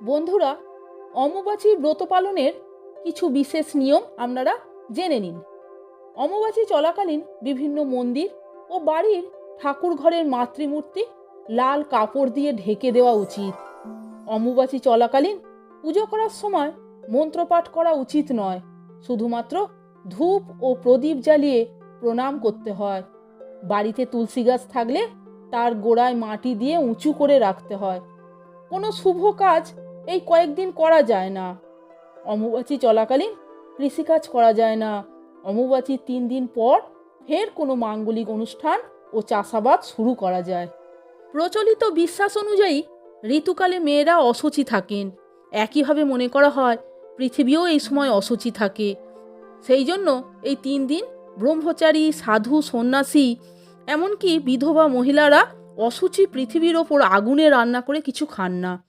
বন্ধুরা, অম্বুবাচী ব্রত পালনের কিছু বিশেষ নিয়ম আপনারা জেনে নিন। অম্বুবাচী চলাকালীন বিভিন্ন মন্দির ও বাড়ির ঠাকুর ঘরের মাতৃমূর্তি লাল কাপড় দিয়ে ঢেকে দেওয়া উচিত। অম্বুবাচী চলাকালীন পুজো করার সময় মন্ত্রপাঠ করা উচিত নয়, শুধুমাত্র ধূপ ও প্রদীপ জ্বালিয়ে প্রণাম করতে হয়। বাড়িতে তুলসী গাছ থাকলে তার গোড়ায় মাটি দিয়ে উঁচু করে রাখতে হয়। কোনো শুভ কাজ এই কয়েকদিন করা যায় না। অম্বুবাচী চলাকালীন কৃষিকাজ করা যায় না। অম্বুবাচীর তিন দিন পর ফের কোনো মাঙ্গলিক অনুষ্ঠান ও চাষাবাদ শুরু করা যায়। প্রচলিত বিশ্বাস অনুযায়ী ঋতুকালে মেয়েরা অসুচি থাকেন। একইভাবে মনে করা হয় পৃথিবীও এই সময় অসুচি থাকে। সেই জন্য এই তিন দিন ব্রহ্মচারী, সাধু, সন্ন্যাসী, এমনকি বিধবা মহিলারা অসুচি পৃথিবীর ওপর আগুনে রান্না করে কিছু খান না।